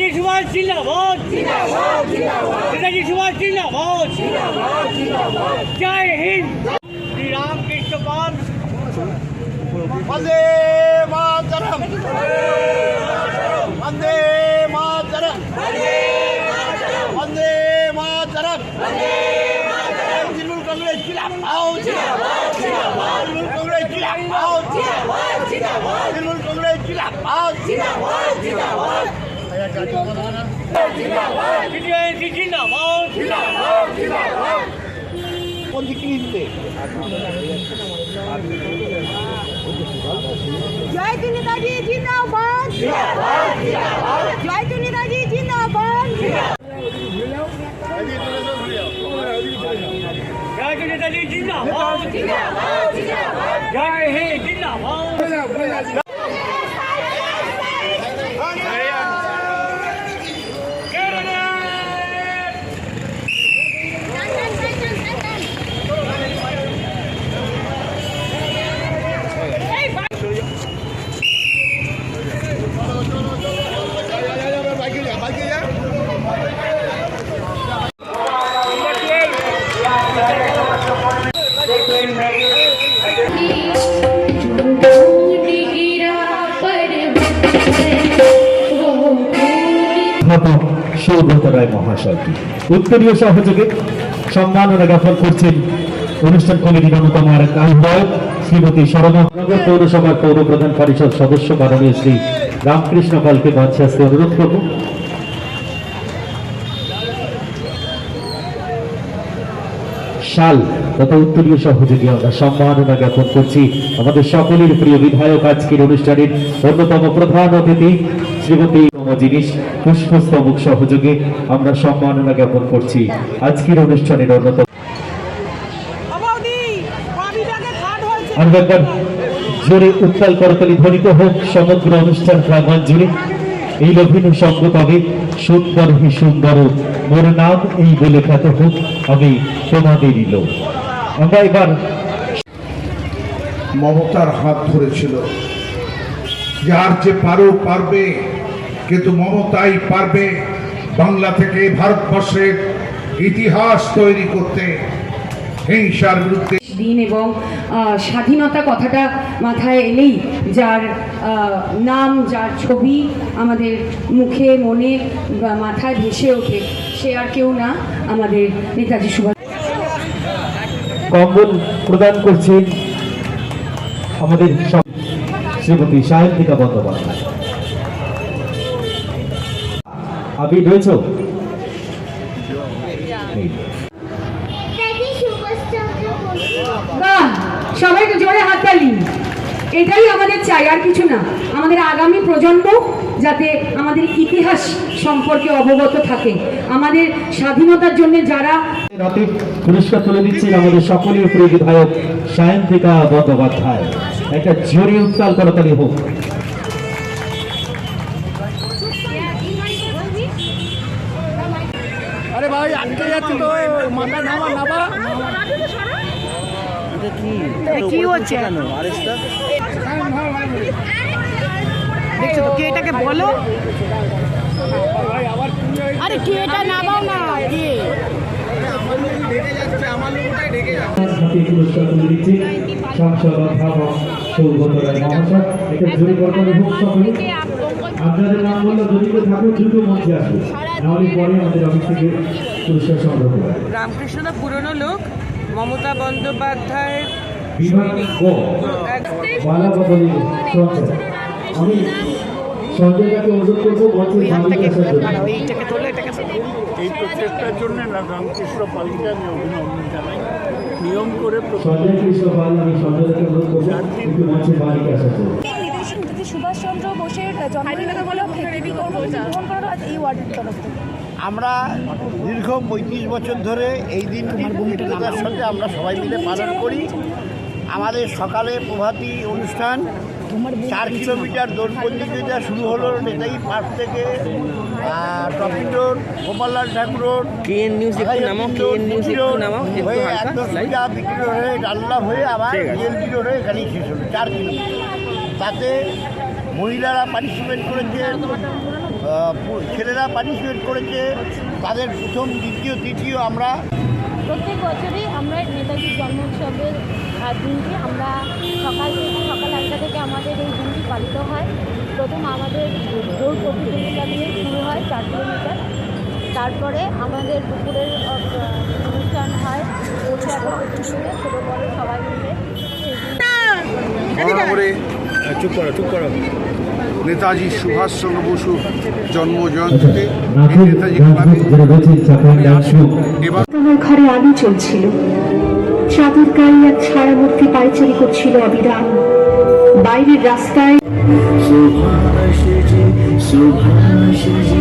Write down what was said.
নেতাজি সুভাষ জিন্দাবাদ। নেতাজি সুভাষ জিন্দাবাদ। জয় হিন্দ। শ্রী রামকৃষ্ণ পাল। বন্দে মাতরম। বন্দে মাতরম। বন্দে মাতরম। তৃণমূল কংগ্রেস জিন্দাবাদ। তৃণমূল কংগ্রেস জিন্দাবাদ। তৃণমূল কংগ্রেস জিন্দাবাদ। জিন্দাবাদ জিন্দাবাদ জয় শ্রী নেতাজি জিন্দাবাদ জয় শ্রী নেতাজি জিন্দাবাদ জয় শ্রী নেতাজি জিন্দাবাদ জয় হিন্দ জিন্দাবাদ সৌব্রত রায় মহাশয়টি। উত্তরীয় সহযোগে সম্মাননা জ্ঞাপন করছেন অনুষ্ঠান কমিটি অন্যতম এক আহ্বায়ক শ্রীমতী শরণনগর পৌরসভার পৌর প্রধান পরিষদ সদস্য মাননীয় শ্রী রামকৃষ্ণ পালকে মঞ্চে আসতে অনুরোধ করব। শাল তথা উত্তরীয় সহযোগী আমরা সম্মাননা জ্ঞাপন করছি আমাদের সকলের প্রিয় বিধায়ক আজকের অনুষ্ঠানের অন্যতম প্রধান অতিথি শ্রীমতী জিনিস পুষ্পস্তবক সহযোগে আমরা সম্মাননা জ্ঞাপন করছি। আজকের অনুষ্ঠানের অন্যতম জোরে উত্তাল করতালি ধ্বনিত হোক সমগ্র অনুষ্ঠান প্রাঙ্গণ জুড়ে। এই লভিনু সঙ্গ তবে সুন্দর হি সুন্দর মোর নাম এই বলে খ্যাত হোক, আমি তোমাদেরই লোক। আমরা এবার মমতার হাত ধরেছিল। যার যে পারো পারবে, কিন্তু মমতাই পারবে বাংলা থেকে ভারতবর্ষের ইতিহাস তৈরি করতে। হিংসার বিরুদ্ধে দিন এবং স্বাধীনতা কথাটা মাথায় এলেই যার নাম, যার ছবি আমাদের মুখে, মনে মাথায় ভেসে ওঠে, সে আর কেউ না আমাদের নেতাজি সুভাষ। কম্বল প্রদান করছেন আমাদের শ্রীমতী সায়ন্তিকা বন্দ্যোপাধ্যায়। আবির রয়েছ এই। বাহ সবাই তো জোরে হাততালি এটাই আমাদের চাই আর কিছু না। আমাদের আগামী প্রজন্ম যাতে আমাদের ইতিহাস সম্পর্কে অবগত থাকে। আমাদের স্বাধীনতার জন্য যারা রাতে পুরস্কার তুলে দিচ্ছেন আমাদের সকলের প্রিয় বিধায়ক সায়ন্তিকা বন্দ্যোপাধ্যায়। একটা জোরে উত্তাল করতালি হোক। আরে ভাই আটকে যাচ্ছে তো মাথা নামা নামা। কি? হচ্ছে? দেখছ তো কে এটাকে বলো? আরে কে এটা নামাও না আপনাদের নাম বললে যদি কেউ থাকে দ্রুত মঞ্চে আসবে নাহলে পরে আমাদের অফিস থেকে পুরস্কার সংগ্রহ করে রামকৃষ্ণদা পুরনো লোক। মমতা বন্দ্যোপাধ্যায়ের আমি অনুরোধ করব এই প্রচেষ্টার জন্য রামকৃষ্ণ পালিকে আমি অভিনন্দন জানাই। নিয়ম করে সঞ্জয় কৃষ্ণ পাল আমি অনুরোধ করব সুভাষচন্দ্র বোসের জন্মদিন উপলক্ষে কৃতি কর্মসূচি গ্রহণ করা এই ওয়ার্ডের তরফ থেকে। আমরা দীর্ঘ পঁয়ত্রিশ বছর ধরে এই দিনটি পবিত্রতার সাথে আমরা সবাই মিলে পালন করি। আমাদের সকালে প্রভাতী অনুষ্ঠান চার কিলোমিটার দৌড় প্রতিযোগিতা শুরু হলো নেতাজি পার্ক থেকে টপিং রোড গোপাললাল ঠাকুর রোড কেএন নিউজ হয়ে হালকা। একদম লাইভ সোজা বিক্রি হয়ে ডাল্লাভ হয়ে আবার। জিএলপি রোড হয়ে গাড়ি শেষ হলো চার কিলোমিটার। তাতে মহিলারা পার্টিসিপেট করেছে ছেলেরা পার্টিসিপেট করেছে তাদের প্রথম দ্বিতীয় তৃতীয় আমরা প্রত্যেক বছরই আমরা নেতাজির জন্ম উৎসবের দিনটি আমরা সকাল থেকে সকাল আটটা থেকে আমাদের এই দিনটি পালিত হয়। প্রথম আমাদের দৌড় প্রতিযোগিতা দিয়ে শুরু হয় চার কিলোমিটার। তারপরে আমাদের দুপুরের অনুষ্ঠান হয় ছোটো বড়ো সবাই মিলে চুপ করো চুপ করো। নেতাজি সুভাষচন্দ্র বসু জন্ম জয়ন্তীতে এই নেতাজি এবার ঘরে আলো চলছিল চাদর গায়ে এক ছায়ামূর্তি পায়চারি করছিল অবিরাম বাইরের রাস্তায় সুভাষ জি